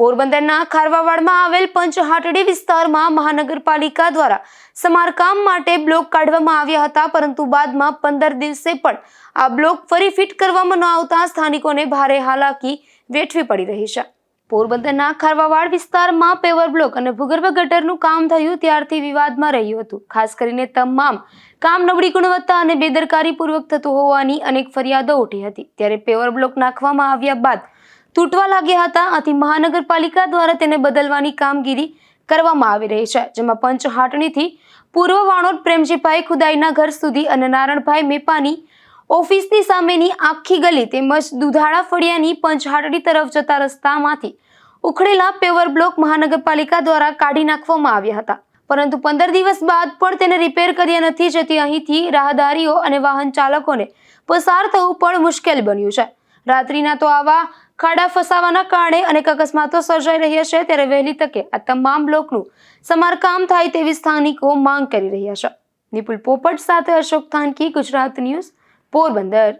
પોરબંદરના ખારવાવાડમાં આવેલ પંચહાટડી વિસ્તારમાં મહાનગરપાલિકા દ્વારા સમારકામ માટે બ્લોક કાઢવામાં આવ્યા હતા, પરંતુ બાદમાં પંદર દિવસે પણ આ બ્લોક ફરી ફિટ કરવામાં ન આવતા સ્થાનિકોને ભારે હાલાકી વેઠવી પડી રહી છે. પોરબંદરના ખારવાવાડ વિસ્તારમાં પેવર બ્લોક અને ભૂગર્ભ ગટરનું કામ થયું, ત્યારથી વિવાદમાં રહ્યું હતું. ખાસ કરીને તમામ કામ નબળી ગુણવત્તા અને બેદરકારીપૂર્વક થતું હોવાની અનેક ફરિયાદો ઉઠી હતી. ત્યારે પેવર બ્લોક નાખવામાં આવ્યા બાદ તૂટવા લાગ્યા હતા. આથી મહાનગરપાલિકા દ્વારા તેને બદલવાની કામગીરી કરવામાં આવી રહી છે, જેમાં પંચહાટણીથી પૂર્વ વાણોદ પ્રેમજીભાઈ ખુદાઈના ઘર સુધી અને નારણભાઈ મેપાની ઓફિસની સામેની આખી ગલી તેમજ દુધાળા ફળિયાની પંચહાટડી તરફ જતા રસ્તામાંથી ઉખડેલા પેવર બ્લોક મહાનગરપાલિકા દ્વારા કાઢી નાખવામાં આવ્યા હતા. પરંતુ પંદર દિવસ બાદ પણ તેને રિપેર કર્યા નથી જેથી અહીંથી રાહદારીઓ અને વાહન ચાલકોને પસાર થવું પણ મુશ્કેલ બન્યું છે. રાત્રિના તો આવા ખાડા ફસાવાના કારણે અનેક અકસ્માતો સર્જાઈ રહ્યા છે, ત્યારે વહેલી તકે આ તમામ બ્લોકનું સમારકામ થાય તેવી સ્થાનિકો માંગ કરી રહ્યા છે. નિપુલ પોપટ સાથે અશોક થાનકી, ગુજરાત ન્યૂઝ, પોરબંદર.